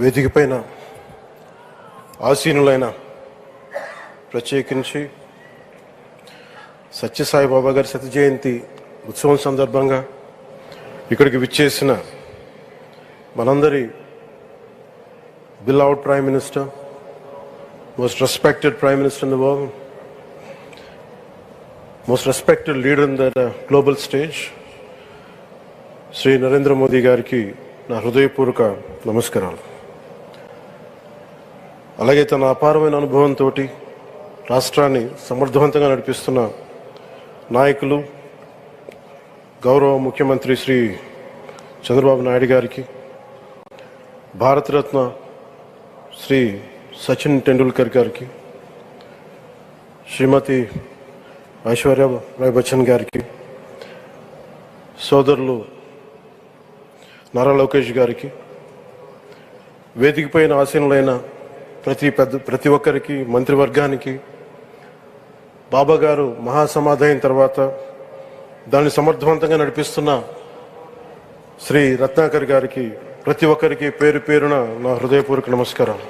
వేదిక పైన ఆసీనులైన ప్రత్యేకించి సత్యసాయిబాబా గారి సత్య జయంతి ఉత్సవం సందర్భంగా ఇక్కడికి విచ్చేసిన మనందరి beloved prime minister most respected prime minister in the world most respected leader in the global stage Shri Narendra Modi గారికి నా హృదయపూర్వక నమస్కారాలు. అలాగే తన అపారమైన అనుభవంతో రాష్ట్రాన్ని సమర్థవంతంగా నడిపిస్తున్న నాయకులు గౌరవ ముఖ్యమంత్రి శ్రీ చంద్రబాబు నాయుడు గారికి భారతరత్న శ్రీ సచిన్ టెండూల్కర్ గారికి శ్రీమతి ఐశ్వర్య రాయ్ బచ్చన్ గారికి సోదరులు నారా లోకేష్ గారికి వేదికపైన ఆసీనులైన ప్రతి పెద్ద ప్రతి ఒక్కరికి మంత్రివర్గానికి బాబా గారు మహాసమాధి తర్వాత దాన్ని సమర్థవంతంగా నడిపిస్తున్న శ్రీ రత్నాకర్ గారికి ప్రతి ఒక్కరికి పేరు పేరున నా హృదయపూర్వక నమస్కారం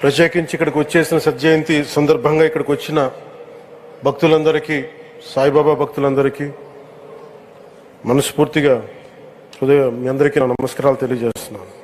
ప్రత్యేకించి ఇక్కడికి వచ్చేసిన సజ్జయంతి సందర్భంగా ఇక్కడికి వచ్చిన భక్తులందరికీ సాయిబాబా భక్తులందరికీ మనస్ఫూర్తిగా హృదయ మీ అందరికీ నా నమస్కారాలు తెలియజేస్తున్నాను.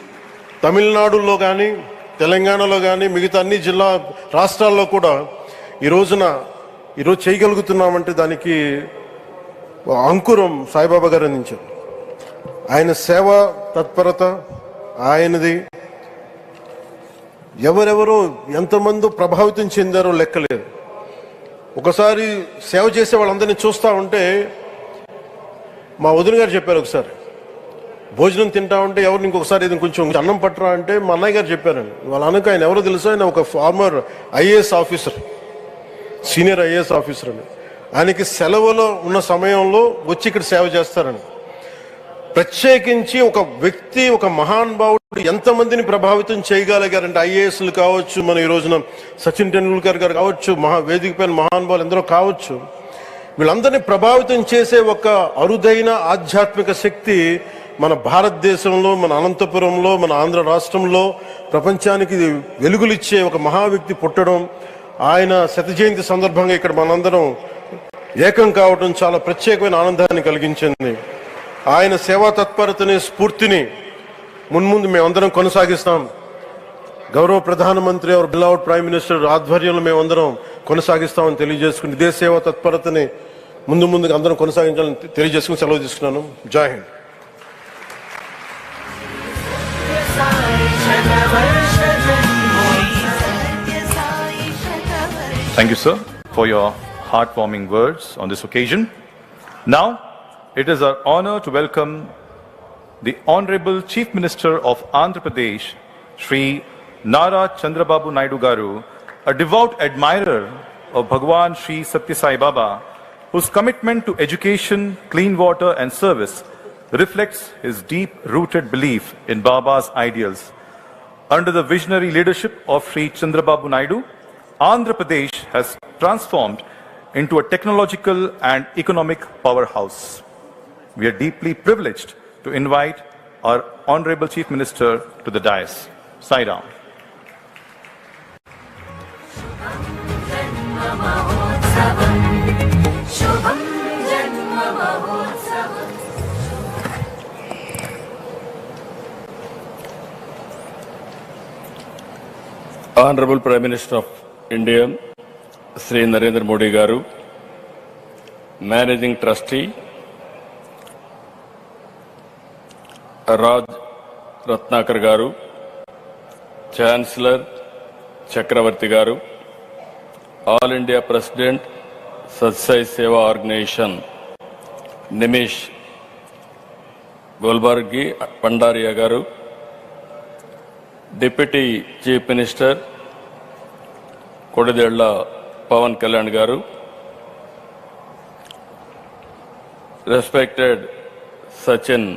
తమిళనాడులో కానీ తెలంగాణలో కానీ మిగతా అన్ని జిల్లా రాష్ట్రాల్లో కూడా ఈ రోజున ఈరోజు చేయగలుగుతున్నామంటే దానికి అంకురం సాయిబాబా గారు అందించారు. ఆయన సేవ తత్పరత ఆయనది ఎవరెవరో ఎంతమంది ప్రభావితం చెందారో లెక్కలేదు. ఒకసారి సేవ చేసే వాళ్ళందరినీ చూస్తూ ఉంటే మా వదిన గారు చెప్పారు ఒకసారి భోజనం తింటా ఉంటే ఎవరిని ఇంకొకసారి ఏదో కొంచెం అన్నం పట్టరా అంటే మా అన్నయ్య గారు చెప్పారండి. వాళ్ళ అన్నకు ఆయన ఎవరో తెలుసు? ఆయన ఒక former IAS officer. Senior IAS officer అని ఆయనకి సెలవులో ఉన్న సమయంలో వచ్చి ఇక్కడ సేవ చేస్తారని ప్రత్యేకించి ఒక వ్యక్తి ఒక మహానుభావుడు ఎంతమందిని ప్రభావితం చేయగలిగారంటే ఐఏఎస్లు కావచ్చు మన ఈ రోజున సచిన్ టెండూల్కర్ గారు కావచ్చు మహా వేదిక పైన మహానుభావులు ఎందరో కావచ్చు. వీళ్ళందరినీ ప్రభావితం చేసే ఒక అరుదైన ఆధ్యాత్మిక శక్తి మన భారతదేశంలో మన అనంతపురంలో మన ఆంధ్ర రాష్ట్రంలో ప్రపంచానికి వెలుగులిచ్చే ఒక మహా వ్యక్తి పుట్టడం ఆయన శత జయంతి సందర్భంగా ఇక్కడ మనందరం ఏకం కావడం చాలా ప్రత్యేకమైన ఆనందాన్ని కలిగించింది. ఆయన సేవా తత్పరతని స్ఫూర్తిని మున్ముందు మేమందరం కొనసాగిస్తాం. గౌరవ ప్రధానమంత్రి అవర్ బిలావుడ్ ప్రైమ్ మినిస్టర్ ఆధ్వర్యంలో మేమందరం కొనసాగిస్తామని తెలియజేసుకుని ఇదే సేవా తత్పరతని ముందు ముందుగా అందరం కొనసాగించాలని తెలియజేసుకుని సెలవు తీసుకున్నాను. జై Thank you, sir, for your heartwarming words on this occasion. Now, it is our honor to welcome the Honorable Chief Minister of Andhra Pradesh, Sri Nara Chandrababu Naidu Garu, a devout admirer of Bhagwan Sri Satya Sai Baba, whose commitment to education, clean water, and service reflects his deep rooted belief in Baba's ideals. Under the visionary leadership of Sri Chandrababu Naidu, Andhra Pradesh has transformed into a technological and economic powerhouse. We are deeply privileged to invite our Honorable Chief Minister to the dais. Sai. शुभं honourable prime minister of India Shri Narendra Modi garu managing trustee Raj Ratnakar గారు chancellor చక్రవర్తి గారు all India president సత్సాయి సేవా organisation Nimesh గోల్బార్గి Pandaria garu deputy chief minister Konidela Pawan Kalyan garu. Respected Sachin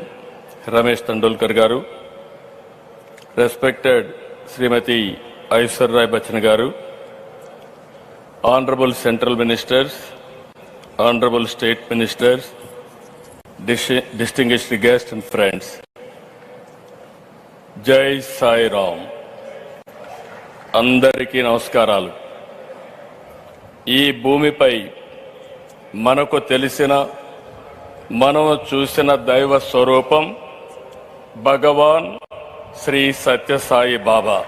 Ramesh తండూల్కర్ గారు. Respected Shrimati Aishwarya Rai Bachchan garu. Honourable central ministers honourable state ministers distinguished guest and friends. జై సాయి రామ్ అందరికీ నమస్కారాలు. ఈ భూమిపై మనకు తెలిసిన మనం చూసిన దైవ స్వరూపం భగవాన్ శ్రీ సత్యసాయి బాబా.